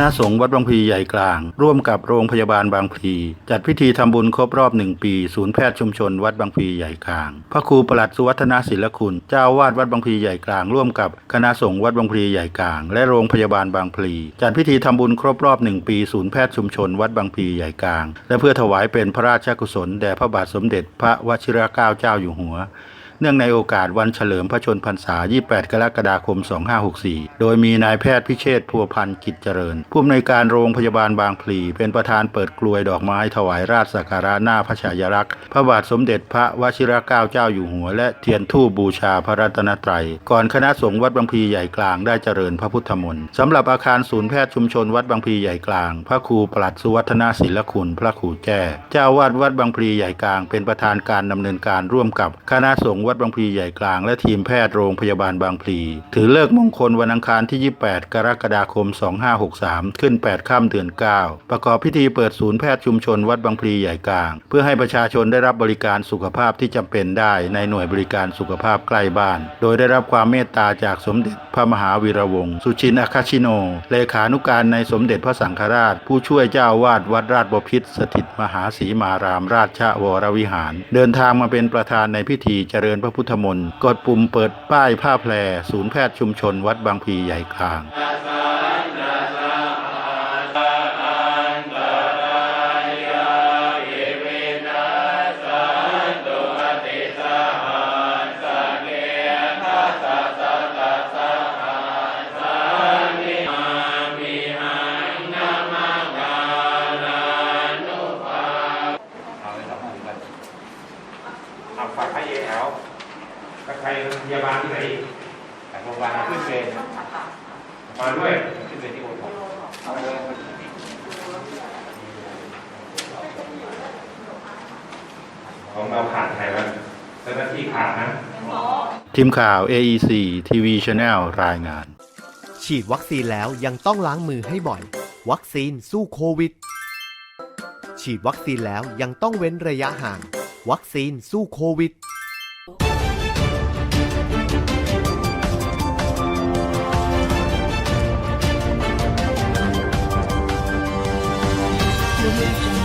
ณะสงฆ์วัดบางพลีใหญ่กลาง ร่วมกับโรงพยาบาลบางพลีจัดพิธีทำบุญครบรอบหนึ่งปี ศูนย์แพทย์ชุมชนวัดบางพลีใหญ่กลาง พระครูประหลัดสุวัฒนาศิลคุณ เจ้าวาดวัดบางพลีใหญ่กลาง ร่วมกับคณะสงฆ์วัดบางพลีใหญ่กลาง และโรงพยาบาลบางพลีจัดพิธีทำบุญครบรอบหนึ่งปีศูนย์แพทย์ชุมชนวัดบางพลีใหญ่กลาง และเพื่อถวายเป็นพระราชกุศลแด่พระบาทสมเด็จพระวชิรเกล้าเจ้าอยู่หัว เนื่องในโอกาสวันเฉลิมพระชนพรรษา 28 กรกฎาคม 2564 โดยมีนายแพทย์พิเชษพัวพันธ์กิจเจริญ ผู้อำนวยการโรงพยาบาลบางพลี เป็นประธานเปิดกลวยดอกไม้ถวายราชสักการะหน้าพระฉายาลักษณ์ พระบาทสมเด็จพระวชิรเกล้าเจ้าอยู่หัว และเทียนทูบบูชาพระรัตนตรัย ก่อนคณะสงฆ์วัดบางพลีใหญ่กลางได้เจริญพระพุทธมนต์สำหรับอาคารศูนย์แพทย์ชุมชนวัดบางพลีใหญ่กลาง พระครูปลัดสุวัฒนาศิลคุณพระครูแจ้ เจ้าอาวาดวัดบางพลีใหญ่กลาง เป็นประธานการดำเนินการร่วมกับคณะสงฆ์วัดบางพลีใหญ่กลาง และทีมแพทย์โรงพยาบาลบางพลี ถือเลิกมงคลวันอังคารที่ 28 กรกฎาคม 2563 ขึ้น 8 ค่ำเดือน 9 ประกอบพิธีเปิดศูนย์แพทย์ชุมชนวัดบางพลีใหญ่กลาง เพื่อให้ประชาชนได้รับบริการสุขภาพที่จำเป็นได้ในหน่วยบริการสุขภาพใกล้บ้าน โดยได้รับความเมตตาจากสมเด็จพระมหาวีระวงศ์สุชินอาคาชิโน เลขานุการในสมเด็จพระสังฆราช ผู้ช่วยเจ้าอาวาดวัดราชบพิตรสถิตมหาศรีมารามราชวรวิหาร เดินทางมาเป็นประธานในพิธีเจริญพระพุทธมนต์กดปุ่มเปิดป้ายผ้าแพรศูนย์แพทย์ชุมชนวัดบางพลีใหญ่กลางฝากให้เอแอลแล้วใครพยาบาลที่ไหนอีกแต่โรงพยาบาลขึ้นเวรมาด้วยขึ้นเวรที่โอทเอาเลของเราขาดใครวะเจ้าหน้าที่ขาดนะทีมข่าว AEC TV Channel รายงาน ฉีดวัคซีนแล้วยังต้องล้างมือให้บ่อย วัคซีนสู้โควิด ฉีดวัคซีนแล้วยังต้องเว้นระยะห่าง วัคซีนสู้โควิด removed